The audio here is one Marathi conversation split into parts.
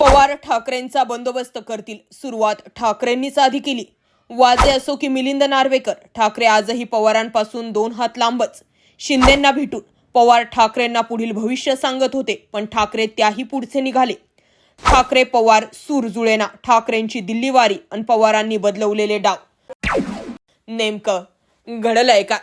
पवार ठाकरेंचा बंदोबस्त करतील. सुरुवात ठाकरेंनीच आधी केली. वाजे असो की मिलिंद नार्वेकर ठाकरे आजही पवारांपासून दोन हात लांबच. शिंदेंना भेटून पवार ठाकरेंना पुढील भविष्य सांगत होते पण ठाकरे त्याही पुढचे निघाले. ठाकरे पवार सूर जुळेना ठाकरेंची दिल्ली वारी आणि पवारांनी बदलवलेले डाव. नेमकं घडलंय का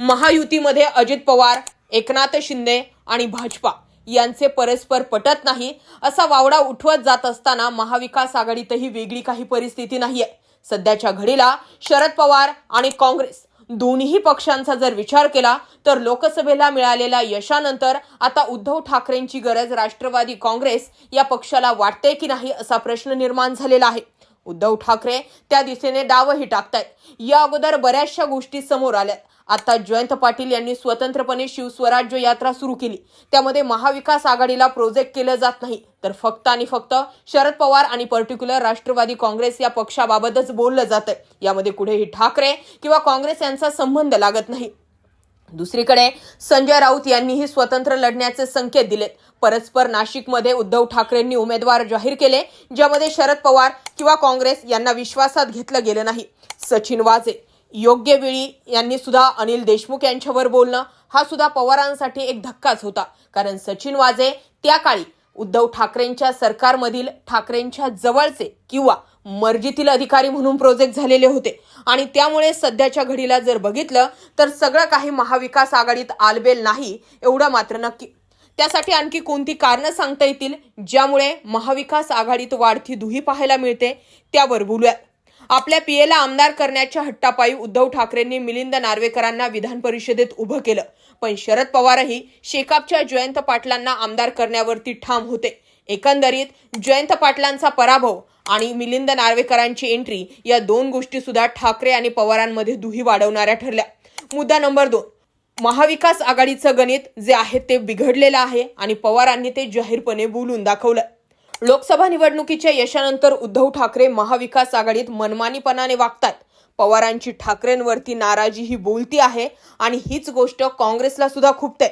महायुतीमध्ये अजित पवार एकनाथ शिंदे आणि भाजपा. यांचे परस्पर पटत नाही. असा वावडा उठवत जात असताना महाविकास आघाडीतही वेगळी काही परिस्थिती नाहीये. सध्याच्या घडीला शरद पवार आणि काँग्रेस दोन्ही पक्षांचा जर विचार केला तर लोकसभेला मिळालेल्या यशानंतर आता उद्धव ठाकरेंची गरज राष्ट्रवादी काँग्रेस या पक्षाला वाटते की नाही असा प्रश्न निर्माण झालेला आहे. उद्धव ठाकरे त्या दिशेने डावही टाकतायत. या अगोदर बऱ्याचशा गोष्टी समोर आल्या आता जयंत पाटील यांनी स्वतंत्रपणे शिवस्वराज्य यात्रा सुरू केली. त्यामध्ये महाविकास आघाडीला प्रोजेक्ट केलं जात नाही. तर फक्त आणि फक्त शरद पवार आणि पर्टिक्युलर राष्ट्रवादी काँग्रेस या पक्षाबाबतच बोललं जातं यामध्ये कुठेही ठाकरे किंवा काँग्रेस यांचा संबंध लागत नाही. दुसरीकडे संजय राऊत यांनीही स्वतंत्र लढण्याचे संकेत दिलेत. परस्पर नाशिकमध्ये उद्धव ठाकरेंनी उमेदवार जाहीर केले ज्यामध्ये शरद पवार किंवा काँग्रेस यांना विश्वासात घेतलं गेलं नाही. सचिन वाजे योग्य वेळी यांनी सुद्धा अनिल देशमुख यांच्यावर बोलणं हा सुद्धा पवारांसाठी एक धक्काच होता. कारण सचिन वाजे त्या काळी उद्धव ठाकरेंच्या सरकारमधील ठाकरेंच्या जवळचे किंवा मर्जीतील अधिकारी म्हणून प्रोजेक्ट झालेले होते. आणि त्यामुळे सध्याच्या घडीला जर बघितलं तर सगळं काही महाविकास आघाडीत आलबेल नाही एवढं मात्र नक्की. त्यासाठी आणखी कोणती कारणं सांगता येतील ज्यामुळे महाविकास आघाडीत वाढती दुही पाहायला मिळते त्यावर बोलूयात आपल्या पीएला आमदार करण्याच्या हट्टापायी उद्धव ठाकरेंनी मिलिंद नार्वेकरांना विधान परिषदेत उभं केलं. पण शरद पवारही शेकापच्या जयंत पाटलांना आमदार करण्यावरती ठाम होते. एकंदरीत जयंत पाटलांचा पराभव आणि मिलिंद नार्वेकरांची एंट्री या दोन गोष्टी सुद्धा ठाकरे आणि पवारांमध्ये दुही वाढवणाऱ्या ठरल्या. मुद्दा नंबर दोन. महाविकास आघाडीचं गणित जे आहे ते बिघडलेलं आहे आणि पवारांनी ते जाहीरपणे बोलून दाखवलं. लोकसभा निवडणुकीच्या यशानंतर उद्धव ठाकरे महाविकास आघाडीत मनमानीपणाने वागतात. पवारांची ठाकरेंवरती नाराजी ही बोलती आहे आणि हीच गोष्ट काँग्रेसला सुद्धा खुपते.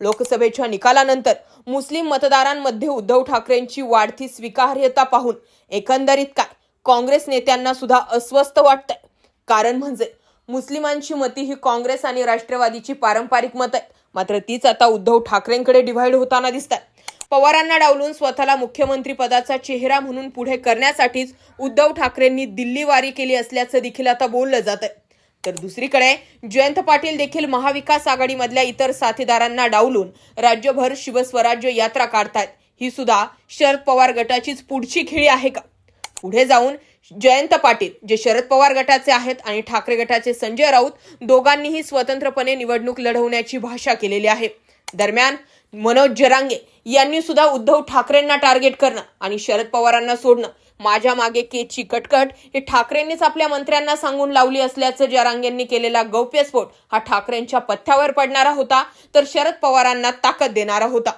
लोकसभेच्या निकालानंतर मुस्लिम मतदारांमध्ये उद्धव ठाकरेंची वाढती स्वीकार्यता पाहून एकंदरीत काय? काँग्रेस नेत्यांना सुद्धा अस्वस्थ वाटतंय. कारण म्हणजे मुस्लिमांची मती ही काँग्रेस आणि राष्ट्रवादीची पारंपरिक मत आहेत. मात्र तीच आता उद्धव ठाकरेंकडे डिव्हाइड होताना दिसत पवारांना डावलून स्वतःला मुख्यमंत्री पदाचा चेहरा म्हणून पुढे करण्यासाठीच उद्धव ठाकरेंनी दिल्ली वारी केली असल्याचं देखील आता बोललं जात आहे तर दुसरीकडे जयंत पाटील देखील महाविकास आघाडीमधल्या इतर साथीदारांना डावलून राज्यभर शिवस्वराज्य यात्रा काढतायत. ही सुद्धा शरद पवार गटाचीच पुढची खेळी आहे का? पुढे जाऊन जयंत पाटील जे शरद पवार गटाचे आहेत आणि ठाकरे गटाचे संजय राऊत दोघांनीही स्वतंत्रपणे निवडणूक लढवण्याची भाषा केलेली आहे. दरम्यान मनोज जरांगे यांनी सुद्धा उद्धव ठाकरेंना टार्गेट करणं आणि शरद पवारांना सोडणं. माझ्या मागे केची कटकट हे ठाकरेंनीच आपल्या मंत्र्यांना सांगून लावली असल्याचं जरांगेंनी केलेला गौप्यस्फोट हा ठाकरेंच्या पथ्यावर पडणारा होता तर शरद पवारांना ताकद देणारा होता.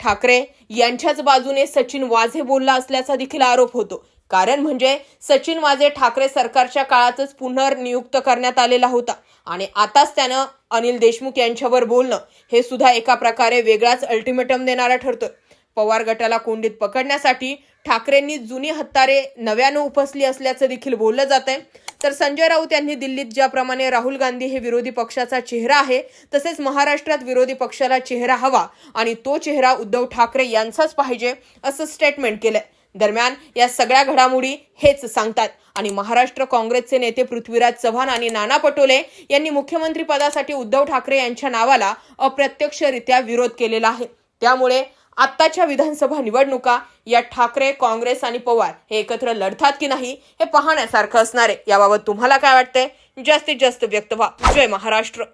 ठाकरे यांच्याच बाजूने सचिन वाझे बोलला असल्याचा देखील आरोप होतो. कारण म्हणजे सचिन वाजे ठाकरे सरकारच्या काळातच पुनर्नियुक्त करण्यात आलेला होता. आणि आताच त्यानं अनिल देशमुख यांच्यावर बोलणं हे सुद्धा एका प्रकारे वेगळाच अल्टिमेटम देणारा ठरतोय पवार गटाला कोंडीत पकडण्यासाठी ठाकरेंनी जुनी हत्तारे नव्यानं उपसली असल्याचं देखील बोललं जात आहे तर संजय राऊत यांनी दिल्लीत ज्याप्रमाणे राहुल गांधी हे विरोधी पक्षाचा चेहरा आहे तसेच महाराष्ट्रात विरोधी पक्षाला चेहरा हवा आणि तो चेहरा उद्धव ठाकरे यांचाच पाहिजे असं स्टेटमेंट केलंय. दरम्यान या सगळ्या घडामोडी हेच सांगतात. आणि महाराष्ट्र काँग्रेसचे नेते पृथ्वीराज चव्हाण आणि नाना पटोले यांनी मुख्यमंत्री पदासाठी उद्धव ठाकरे यांच्या नावाला अप्रत्यक्षरित्या विरोध केलेला आहे. त्यामुळे आत्ताच्या विधानसभा निवडणुका या ठाकरे काँग्रेस आणि पवार हे एकत्र लढतात की नाही हे पाहण्यासारखं असणार आहे. याबाबत तुम्हाला काय वाटतंय? जास्तीत जास्त व्यक्त व्हा. जय महाराष्ट्र.